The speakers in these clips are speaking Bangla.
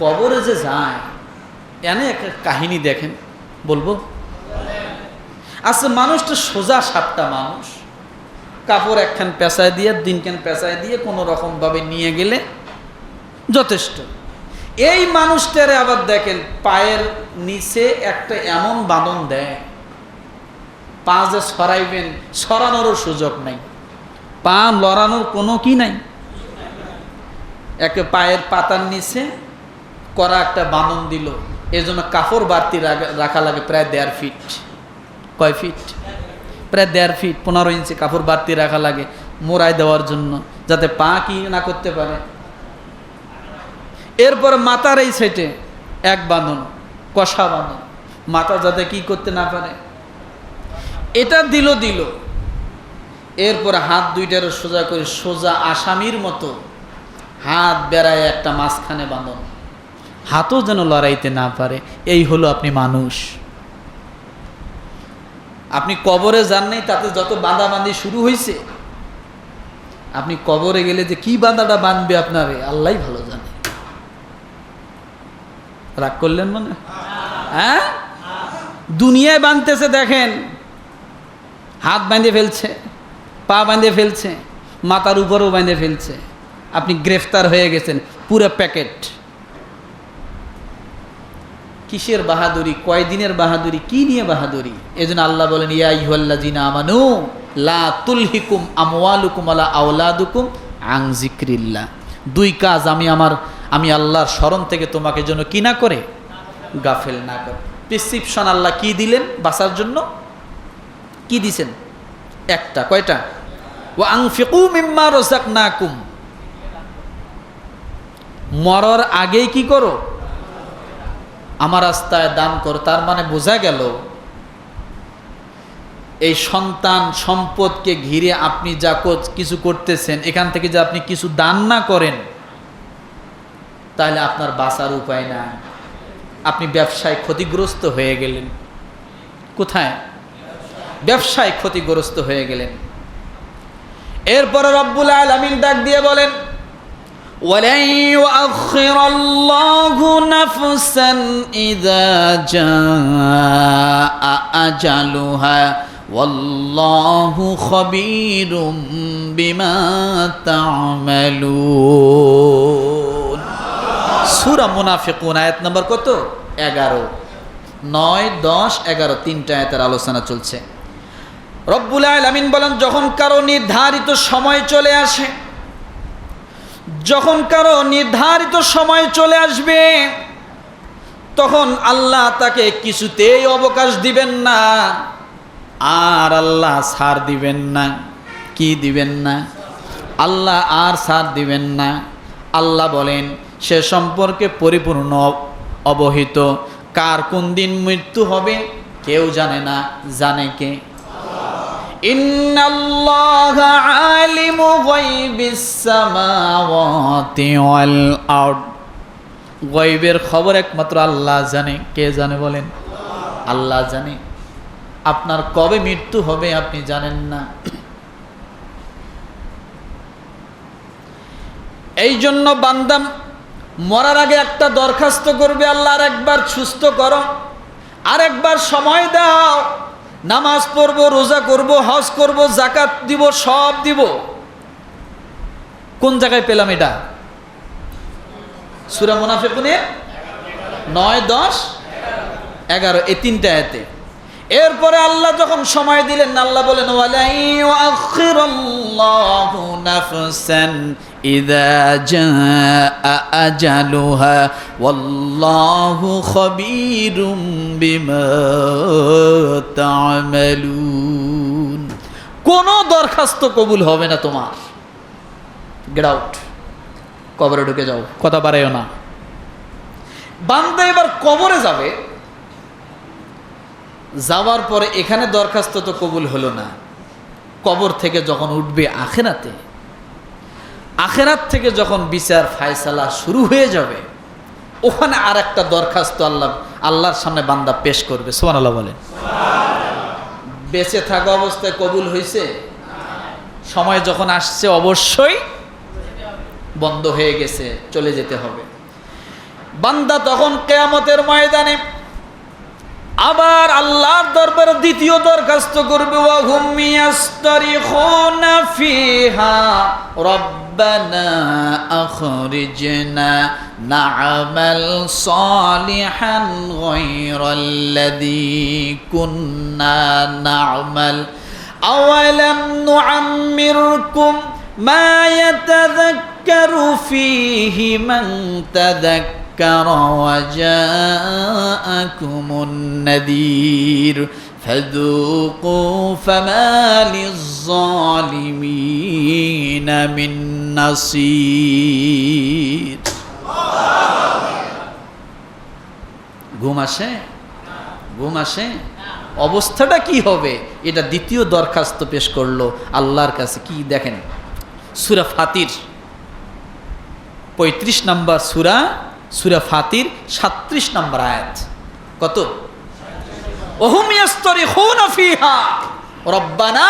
কবরে যে যায়, এনে একটা কাহিনী দেখেন, বলব? আচ্ছা মানুষটা সোজা সাতটা মানুষ, কাপড় একখান পেঁচায় দিয়ে, দিনখান পেঁচায় দিয়ে কোনো রকমভাবে নিয়ে গেলে যথেষ্ট। এই মানুষটারে আবার দেখেন, পায়ের নিচে একটা এমন বাঁধন দেয়, পা যে সরাইবেন, সরানোরও সুযোগ নাই। পা লড়ানোর কোনো কি নাই। একে পায়ের পাতার নিচে করা একটা বাঁধন দিল। এর জন্য কাপড় বাড়তি রাখা- লাগে প্রায় দেড় ফিট। কয় ফিট? প্রায় দেড় ফিট, পনেরো ইঞ্চি কাপড় বাড়তি রাখা লাগে মোড়ায় দেওয়ার জন্য, যাতে পা কি না করতে পারে। এরপর মাথার এই সাইডে এক বাঁধন কষা বাঁধন মাথা যাতে কি করতে না পারে। এটা দিল দিল। এরপর হাত দুইটারও সোজা করে সোজা আসামির মতো হাত বেড়ায় একটা মাঝখানে বাঁধন হাতও যেন লড়াইতে না পারে। এই হলো আপনি মানুষ। আপনি কবরে যান নাই, তাতে যত বাঁধাবাঁধি শুরু হয়েছে আপনি কবরে গেলে যে কি বাঁধাটা বাঁধবে আপনারে আল্লাহ ভালো জানে। রাগ করলেন মানে? হ্যাঁ? দুনিয়ায় বাঁধতেছে, দেখেন। হাত বাঁধে ফেলছে, পা বাঁধে ফেলছে, মাথার উপরেও বাঁধে ফেলছে। আপনি গ্রেফতার হয়ে গেছেন, পুরো প্যাকেট। কিসের বাহাদুরি, কয়দিনের বাহাদুরি, কি নিয়ে বাহাদুরি? এই জন্য আল্লাহ বলেন, ইয়া আমানু, লা তুলহিকুম আমওয়ালুকুম আলা আওলাদুকুম আং দুই কাজ আমি আমার, আমি আল্লাহর স্মরণ থেকে তোমাকে জন্য কি না করে, গাফেল না করে। প্রেসক্রিপশন আল্লাহ কি দিলেন বাঁচার জন্য? কি দিছেন? একটা, কয়টা? ও আং ফিকু মিম্মা রসাক না কুম মরার আগেই কি করো? আমার রাস্তায় দান করো, তার মানে বোঝা গেল এই সন্তান সম্পদকে ঘিরে আপনি যা কিছু করতেছেন, এখান থেকে যে আপনি কিছু দান না করেন, তাহলে আপনার বাঁচার উপায় নাই। আপনি ব্যবসায় ক্ষতিগ্রস্ত হয়ে গেলেন। কোথায়? ব্যবসায় ক্ষতিগ্রস্ত হয়ে গেলেন। এরপরে রব্বুল আলমিন ডাক দিয়ে বলেন ولن يؤخر الله نفسا إذا جاء أجلها والله خبير بما تعملون সুরা মুনাফিকুন আয়াত নম্বর কত এগারো নয় দশ এগারো তিনটা আয়াতের আলোচনা চলছে রব্বুল আলামিন বলেন যখন কারো নির্ধারিত সময় চলে আসে যখন কারও নির্ধারিত সময় চলে আসবে, তখন আল্লাহ তাকে কিছুতেই অবকাশ দিবেন না, আর আল্লাহ সার দিবেন না। কি দিবেন না? আল্লাহ আর সার দিবেন না। আল্লাহ বলেন, সে সম্পর্কে পরিপূর্ণ অবহিত। কার কোন দিন মৃত্যু হবে, কেউ জানে না, জানে কে। إن الله عالم غيب السماوات والأرض গয়বের খবর একমাত্র আল্লাহ জানে কে জানে বলেন আল্লাহ জানে আপনার কবে মৃত্যু হবে আপনি জানেন না এই জন্য বান্দাম মরার আগে একটা দরখাস্ত করবে আল্লাহ আর একবার সুস্থ করো আর একবার সময় দাও নামাজ পড়ব, রোজা করব, হজ করব জাকাত দিব, সব দিব। কোন জায়গায় পেলাম এটা? সুরা মুনাফেকুনের নয়, দশ, এগারো, এই তিনটা এতে এরপরে আল্লাহ যখন সময় দিলেন, আল্লাহ বলেন ইযা জাআ আজালুহা ওয়াল্লাহু খাবীরুম বিমা তা'মালুন কোন দরখাস্ত কবুল হবে না তোমার। গেট আউট কবরে ঢুকে যাও। কথা বাড়াইও না। বান্দা এবার কবরে যাবে। যাওয়ার পরে এখানে দরখাস্ত তো কবুল হলো না। কবর থেকে যখন উঠবে আখেরাতে আখেরাত থেকে যখন বিচার ফায়সালা শুরু হয়ে যাবে, ওখানে আর একটা দরখাস্ত আল্লাহ, আল্লাহর সামনে বান্দা পেশ করবে। সোমান আল্লাহ বলেন। বেঁচে থাকা অবস্থায় কবুল হয়েছে সময় যখন আসছে, অবশ্যই বন্ধ হয়ে গেছে, চলে যেতে হবে। বান্দা তখন কেয়ামতের ময়দানে আবার আল্লাহর দরবারে দ্বিতীয় দরখাস্ত করবে ওয়া হুম ইয়াস্তারিখুনা ফিহা, রব্বানা আখরিজনা না'মাল সালিহান গায়রাল্লাযী কুন্না না'মাল, আওয়ালাম নু'আম্মিরকুম মা ইয়াতাযাক্কারু ফীহি মান তাযাক্কার ذكر وجاءكم النذير فذوقوا فما للظالمين من نصير ঘুম আসে ঘুম আসে অবস্থাটা কি হবে এটা দ্বিতীয় দরখাস্ত পেশ করলো আল্লাহর কাছে কি দেখেন সুরা ফাতির পঁয়ত্রিশ নম্বর সুরা সুরা ফাতির সাত্রিশ নম্বর আয়াত। কত? রব্বানা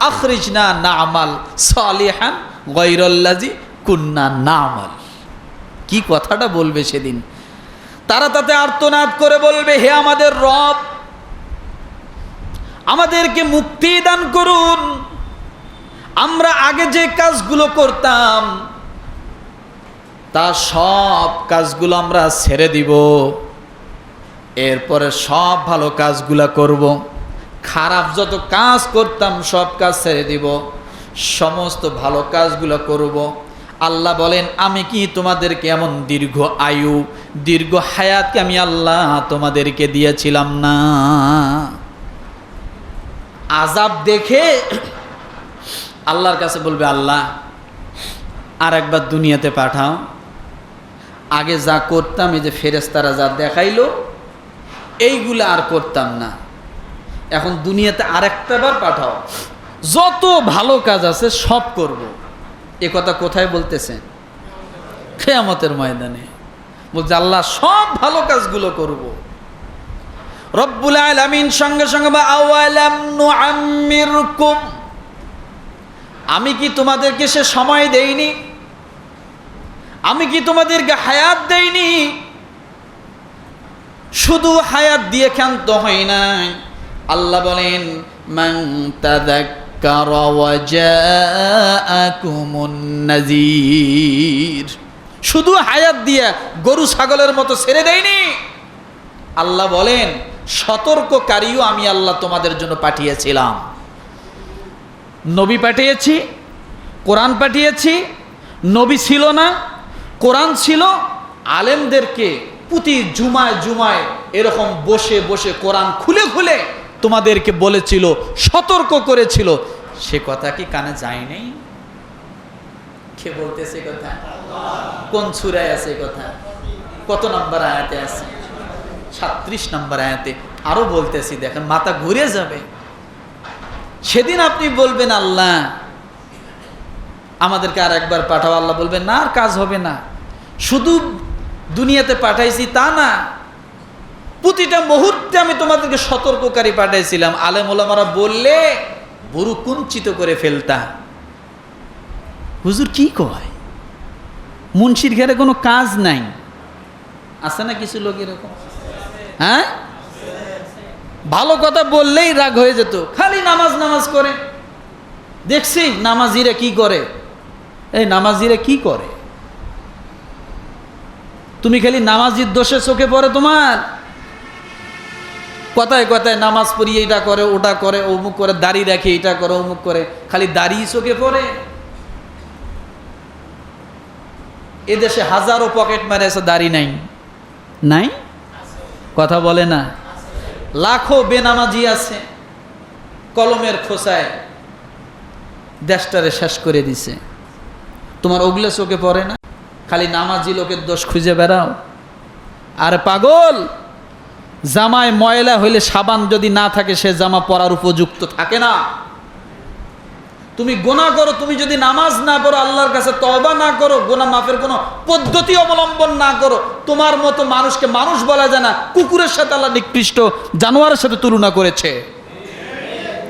আখরিজনা না'মাল সালিহান কুন্না না'মাল। কি কথাটা বলবে সেদিন? তারা তাতে আর্তনাদ করে বলবে, হে আমাদের রব, আমাদেরকে মুক্তি দান করুন। আমরা আগে যে কাজগুলো করতাম তা সব কাজগুলো আমরা ছেড়ে দিব। এরপরে সব ভালো কাজগুলো করব। খারাপ যত কাজ করতাম, সব কাজ ছেড়ে দিব। সমস্ত ভালো কাজগুলো করব। আল্লাহ বলেন, আমি কি তোমাদেরকে এমন দীর্ঘ আয়ু, দীর্ঘ হায়াতকে আমি আল্লাহ তোমাদেরকে দিয়েছিলাম না? আজাব দেখে আল্লাহর কাছে বলবে, আল্লাহ আর একবার দুনিয়াতে পাঠাও। আগে যা করতাম, এই যে ফেরেস্তারা যা দেখাইলো, এইগুলো আর করতাম না। এখন দুনিয়াতে আরেকটা বার পাঠাও। যত ভালো কাজ আছে সব করব। এ কথা কোথায় বলতেছেন? খেয়ামতের ময়দানে। বলছে, আল্লাহ সব ভালো কাজগুলো করব। রব্বুল আলামিন সঙ্গে সঙ্গে বা আমি কি তোমাদেরকে সে সময় দেইনি? আমি কি তোমাদেরকে হায়াত দেইনি? শুধু হায়াত দিয়ে ক্ষান্ত হয় নাই। আল্লাহ বলেন জাআকুমুন নাযীর। শুধু হায়াত দিয়ে গরু ছাগলের মতো ছেড়ে দেয়নি আল্লাহ বলেন, সতর্ককারীও আমি আল্লাহ তোমাদের জন্য পাঠিয়েছিলাম। নবী পাঠিয়েছি, কোরআন পাঠিয়েছি, নবী ছিল না কোরআন ছিল, আলেমদেরকে প্রতি জুমায় জুমায় এরকম বসে বসে কোরআন খুলে খুলে তোমাদেরকে বলেছিল, সতর্ক করেছিল। সে কথা কি কানে যায় কে বলতেছে কথা? কোন সুরায় আছে কথা? কত নম্বর আয়াতে আছে? সাত্রিশ নম্বর আয়াতে আরও বলতেছি, দেখেন, মাথা ঘুরে যাবে। সেদিন আপনি বলবেন, আল্লাহ, আমাদেরকে আর একবার পাঠাও। আল্লাহ বলবেন, না, আর কাজ হবে না। শুধু দুনিয়াতে পাঠাইছি তা না, প্রতিটা মুহূর্তে আমি তোমাদেরকে সতর্ককারী পাঠাইছিলাম। আলেম ওলামারা বললে, বুরু কুঞ্চিত করে ফেলতা। হুজুর কি কয়? মুন্সির ঘেরে কোনো কাজ নাই। আছে না কিছু লোক এরকম? হ্যাঁ? ভালো কথা বললেই রাগ হয়ে যেত। খালি নামাজ নামাজ করে। দেখছি নামাজিরা কি করে? এই নামাজিরা কি করে? তুমি খালি নামাজির দোষে চোখে পড়ে তোমার? কথায় কথায় নামাজ পড়িয়ে এটা করে, ওটা করে, অমুক করে, দাড়ি রাখে এটা করে, অমুক করে, খালি দাড়ি চোখে পড়ে। এদেশে হাজারো পকেট মারে এসে দাড়ি নাই। নাই? কথা বলে না। লাখো বেনামাজি আছে, কলমের খোসায় দেশটারে শেষ করে দিছে। তোমার ওগুলো চোখে পড়ে না? খালি নামাজি লোকের দোষ খুঁজে বেড়াও। আর পাগল, জামায় ময়লা হইলে সাবান যদি না থাকে, সে জামা পরার উপযুক্ত থাকে না। তুমি গোনা করো, তুমি যদি নামাজ না পড়ো, আল্লাহর কাছে তবা না করো গোনা মাফের কোনো পদ্ধতি অবলম্বন না করো, তোমার মতো মানুষকে মানুষ বলা যায় না, কুকুরের সাথে আল্লাহ নিকৃষ্ট, জানোয়ারের সাথে তুলনা করেছে।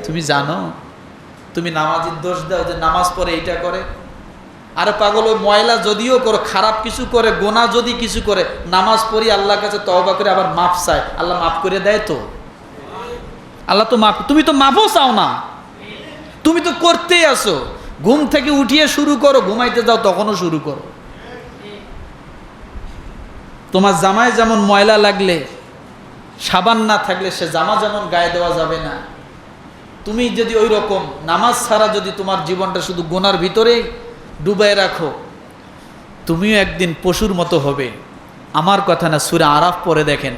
তুমি জানো, তুমি নামাজের দোষ দাও যে নামাজ পড়ে এইটা করে। আরে পাগল, ওই ময়লা যদিও করো, খারাপ কিছু করে, গোনা যদি কিছু করে, নামাজ পড়ি, আল্লাহর কাছে তওবা করে আবার মাপ চায়। আল্লাহ মাফ করে দেয় তো? আল্লাহ তো মাফ, তুমি তো মাফও চাও না। তুমি তো করতেই আসো ঘুম থেকে উঠিয়ে শুরু করো, ঘুমাইতে যাও, তখনও শুরু করো। তোমার জামায় যেমন ময়লা লাগলে, সাবান না থাকলে সে জামা যেমন গায়ে দেওয়া যাবে না। তুমি যদি ওই রকম নামাজ ছাড়া যদি তোমার জীবনটা শুধু গোনার ভিতরে ডুবাই রাখো। তুমিও একদিন পশুর মতো হবে। আমার কথা না সুরে আরাফ পরে দেখেন।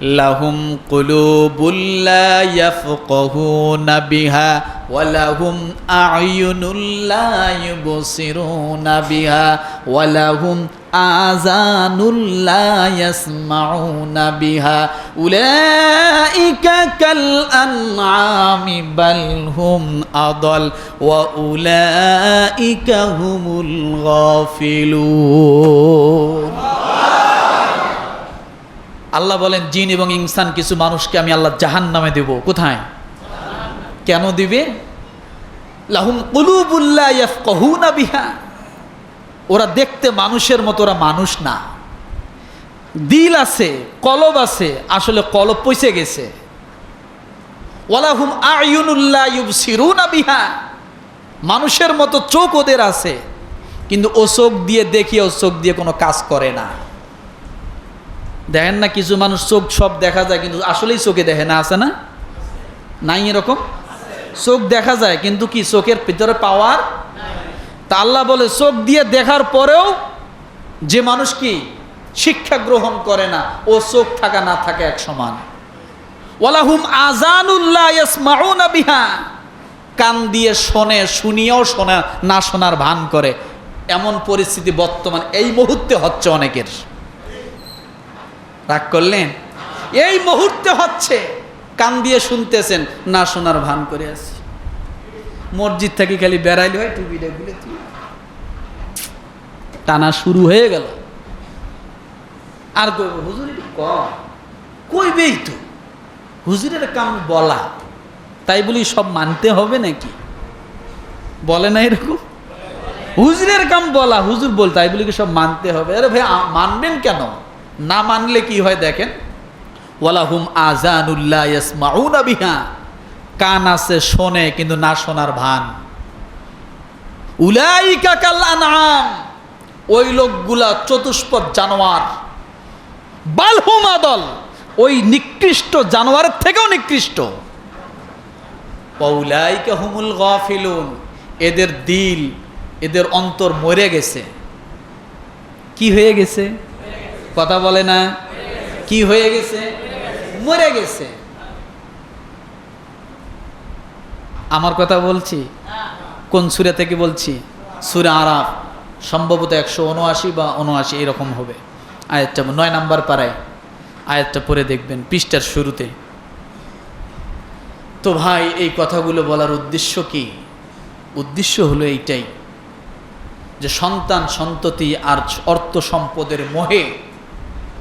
লাহুম কুলুবুল লা ইয়াফকাহুনা বিহা ওয়া লাহুম আ'য়ুনুল লা ইউবসিরুনা বিহা ওয়া আল্লাহ বলেন, জিন এবং ইনসান কিছু মানুষকে আমি আল্লাহ জাহান নামে দেব। কোথায়? কেন দিবে? লাহুম কুলুবুল্লাহ ইয়াফকাহুনা বিহা। ওরা দেখতে মানুষের মতো, ওরা মানুষ না। দিল আছে, কলব আছে, আসলে কলব পয়সে গেছে। ওয়ালাহুম আয়ুনুল্লাহ মানুষের মতো চোখ ওদের আছে, কিন্তু ও চোখ দিয়ে দেখিয়ে ও চোখ দিয়ে কোনো কাজ করে না। দেখেন না, কিছু মানুষ চোখ সব দেখা যায়, কিন্তু আসলেই চোখে দেখে না, আছে না? নাই এরকম? চোখ দেখা যায়, কিন্তু কি, চোখের ভিতরে পাওয়ার তা আল্লাহ বলে, চোখ দিয়ে দেখার পরেও যে মানুষ কি শিক্ষা গ্রহণ করে না, ও চোখ থাকা না থাকে এক সমান। ওয়ালাহুম আজানুল্লাহ বিহা। কান দিয়ে শোনে, শুনিয়েও শোনা, না শোনার ভান করে। এমন পরিস্থিতি বর্তমান, এই মুহূর্তে হচ্ছে অনেকের। রাগ করলেন? এই মুহূর্তে হচ্ছে। কান দিয়ে শুনতেছেন, না শোনার ভান করে আছি। মসজিদ থেকে খালি বেড়াইলে হয় টুপিটা খুলে টানা শুরু হয়ে গেল। আর কইব, হুজুর, একটু কম। কইবেই তো। হুজুরের কাম বলা। তাই বলি, সব মানতে হবে নাকি? বলে না এরকম? হুজুরের কাম বলা, হুজুর বল, তাই বলি কি সব মানতে হবে। আরে ভাই মানবেন কেন? না মানলে কি হয় দেখেন? ওয়ালাহুম আজানুল্লাহ ইয়াসমাউনা বিহা। কান আছে, শোনে, কিন্তু না শোনার ভান। উলাইকা কাল আনআম। ওই লোকগুলা চতুষ্পদ জানোয়ার। বালহুম আদল ওই নিকৃষ্ট জানোয়ারের থেকেও নিকৃষ্ট। হুমুল গাফিলুন। এদের দিল, এদের অন্তর মরে গেছে। কি হয়ে গেছে? কথা বলে না? কি হয়ে গেছে? মরে গেছে। আমার কথা বলছি? কোন সুরে থেকে বলছি? সুরে আরাফ, সম্ভবত একশো উনআশি বা উনআশি, এরকম হবে। আয়াতটা নয় নাম্বার পাড়ায়। আয়াতটা পরে দেখবেন, পৃষ্ঠার শুরুতে। তো ভাই, এই কথাগুলো বলার উদ্দেশ্য কি? উদ্দেশ্য হলো এইটাই, যে সন্তান সন্ততি আর অর্থ সম্পদের মোহে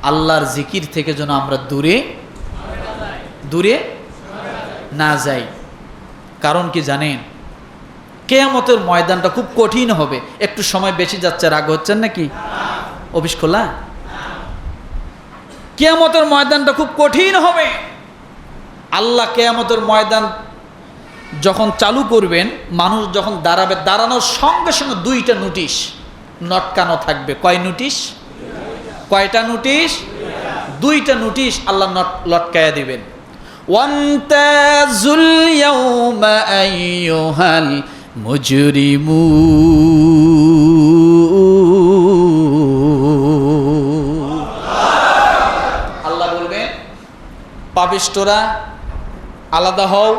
আল্লাহর জিকির থেকে যেন আমরা দূরে দূরে না যাই। কারণ কি জানেন? কেয়ামতের ময়দানটা খুব কঠিন হবে। একটু সময় বেশি যাচ্ছে, রাগ হচ্ছেন নাকি? অফিস খোলা? কেয়ামতের ময়দানটা খুব কঠিন হবে। আল্লাহ কেয়ামতের ময়দান যখন চালু করবেন, মানুষ যখন দাঁড়াবে, দাঁড়ানোর সঙ্গে সঙ্গে দুইটা নোটিশ। নটকানো থাকবে। কয় নোটিশ? কয়টা নোটিশ? দুইটা নোটিশ আল্লাহ নট লটকায়া দিবেন। ওয়ান্তাজুল ইয়াউমা আইয়ুহাল আল্লাহ বলবেন পাপিষ্টরা আলাদা হও,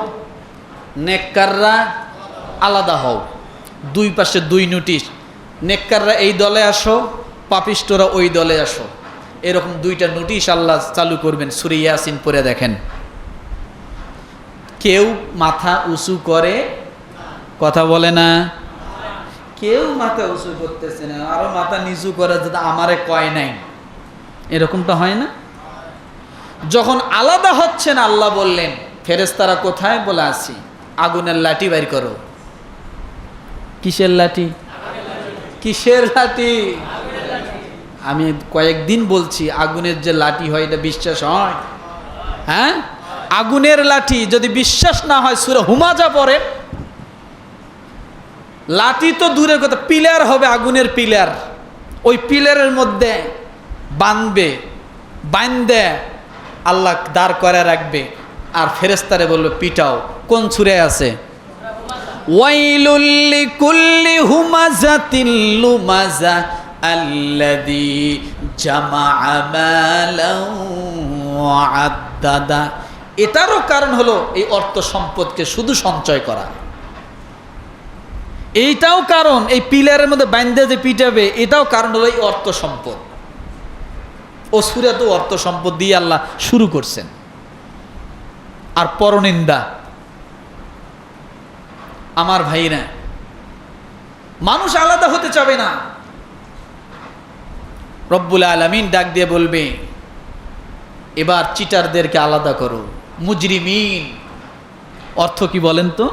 নেককাররা আলাদা হও। দুই পাশে দুই নোটিশ, নেককাররা এই দলে আসো পাপিষ্টরা ওই দলে আসো। এরকম দুইটা নোটিশ আল্লাহ চালু করবেন, সুরে ইয়াসিন পরে দেখেন। কেউ মাথা উঁচু করে কথা বলে না। কেউ মাথা উঁচু করতেছে না, আরও মাথা নিচু করে যাতে আমারে কয় নাই। এরকম তো হয় না? যখন আলাদা হচ্ছেন, আল্লাহ বললেন ফেরেস্তারা কোথায়? বলে আসি আগুনের লাঠি বাইর করো। কিসের লাঠি? কিসের লাঠি? আমি কয়েকদিন বলছি, আগুনের যে লাঠি হয়, এটা বিশ্বাস হয়? হ্যাঁ? আগুনের লাঠি যদি বিশ্বাস না হয় সুরে হুমাজা পরে লাঠি তো দূরের কথা, পিলার হবে আগুনের পিলার। ওই পিলারের মধ্যে বাঁধবে বাঁধবে আল্লাহ দাঁড় করে রাখবে আর ফেরেস্তারে বলবে, পিটাও, কোন ছুরে আছে? ওয়াইলুল্লি কুল্লি মালাও ওয়া আদ্দাদা। এটারও কারণ হলো এই অর্থ সম্পদকে শুধু সঞ্চয় করা। এইটাও কারণ, এই পিলারের মধ্যে বাইন্দে যে পিটাবে এটাও কারণ হলো এই অর্থ সম্পদ। ও তো অর্থ সম্পদ দিয়ে আল্লাহ শুরু করছেন। আর পরনিন্দা, আমার ভাইরা মানুষ আলাদা হতে চাবে না। রব্বুল আলমিন ডাক দিয়ে বলবে, এবার চিটারদেরকে আলাদা করো। মুজরিমিন। অর্থ কি বলেন তো?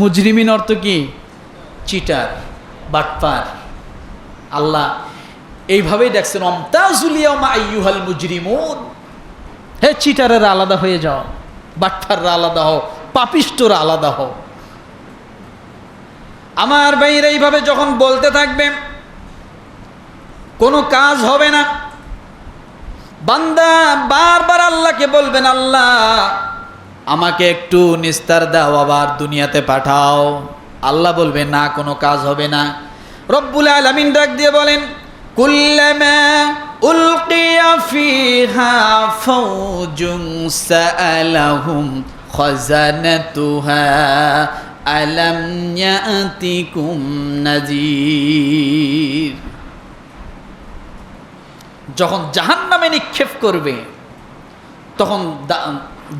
মুজরিমিন অর্থ কি? চিটার, বাটপার। আল্লাহ এইভাবেই দেখছেন অমতাজুলিয়ামা মুজরিমুন। হে চিটারের আলাদা হয়ে যাও, বাটপাররা আলাদা হও, পাপিষ্টরা আলাদা হও। আমার ভাইরা এইভাবে যখন বলতে থাকবে, কোনো কাজ হবে না। বান্দা বারবার আল্লাহকে বলবেন, আল্লাহ, আমাকে একটু নিস্তার দাও আবার দুনিয়াতে পাঠাও। আল্লাহ বলবে, না, কোনো কাজ হবে না। রব্বুল আলমিন ডাক দিয়ে বলেন যখন জাহান নামে নিক্ষেপ করবে তখন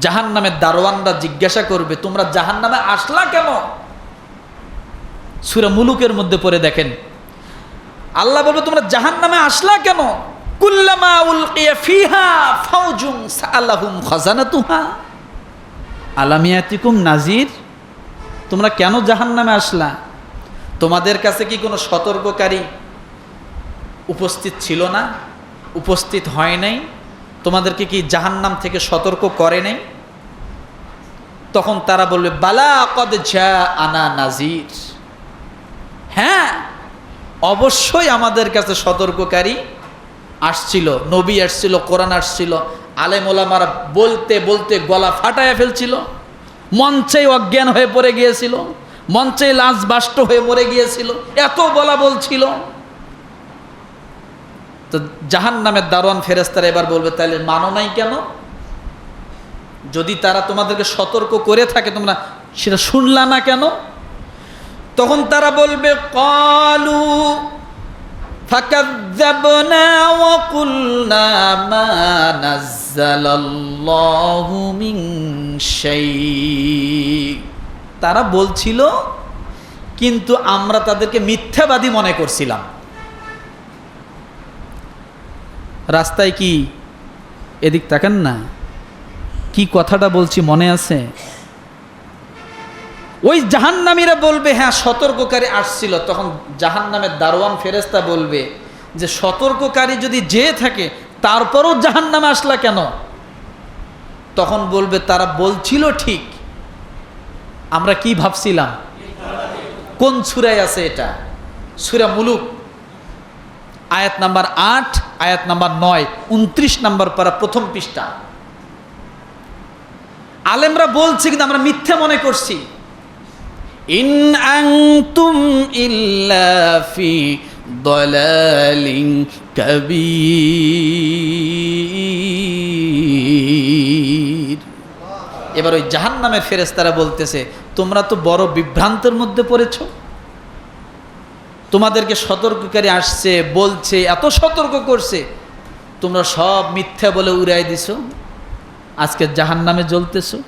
জাহান নামের দারোয়ানরা জিজ্ঞাসা করবে, তোমরা জাহান নামে আসলা কেন? সুরা মুলুকের মধ্যে পড়ে দেখেন। আল্লাহ বলবে, তোমরা জাহান নামে আসলা কেন? কুল্লামা উলকিয়া ফিহা ফাউজুম সাআলাহুম খাজানাতুহা। আলামিয়াতিকুম নাজির, তোমরা কেন জাহান নামে আসলা? তোমাদের কাছে কি কোনো সতর্ককারী উপস্থিত ছিল না? উপস্থিত হয় নাই। তোমাদেরকে কি জাহান্নাম থেকে সতর্ক করে নাই? তখন তারা বলবে, বালা কদ ঝা আনা নাজির হ্যাঁ অবশ্যই আমাদের কাছে সতর্ককারী আসছিল, নবী আসছিল, কোরআন আসছিল, আলেম ওলামারা বলতে বলতে গলা ফাটায় ফেলছিল মঞ্চে অজ্ঞান হয়ে পড়ে গিয়েছিল মঞ্চে লাশ বাষ্ট হয়ে মরে গিয়েছিল, এত বলা বলছিল। তো জাহান নামের দারোয়ান ফেরেস্তারা এবার বলবে তাহলে মানো নাই কেন যদি তারা তোমাদেরকে সতর্ক করে থাকে তোমরা সেটা শুনলা না কেন তখন তারা বলবে কলু فكذبنا وقلنا ما نزل الله من شيء তারা বলছিল কিন্তু আমরা তাদেরকে মিথ্যাবাদী মনে করছিলাম রাস্তায় কি এদিক তাকান না? কি কথাটা বলছি মনে আছে? ওই জাহান্নামীরা বলবে হ্যাঁ সতর্ককারী আসছিল। তখন জাহান্নামের দারোয়ান ফেরেস্তা বলবে যে, সতর্ককারী যদি যে থাকে, তারপরও জাহান্নামে আসলা কেন? তখন বলবে, তারা বলছিল ঠিক। আমরা কি ভাবছিলাম? কোন সুরায় আছে এটা? সুরা মুলুক। আয়াত নাম্বার আট, আয়াত নাম্বার নয়, উনত্রিশ নাম্বার পারা প্রথম পৃষ্ঠা। আলেমরা বলছে কিন্তু আমরা মিথ্যা মনে করছি। ইন আনতুম ইল্লা ফি দলালিন কাবীর। এবার ওই জাহান্নামের ফেরেস্তারা বলতেছে, তোমরা তো বড় বিভ্রান্তের মধ্যে পড়েছো। তোমাদেরকে সতর্ককারী আসছে, বলছে, এত সতর্ক করছে। তোমরা সব মিথ্যা বলে উড়াই দিছো। আজকে জাহান নামে জ্বলতেছো।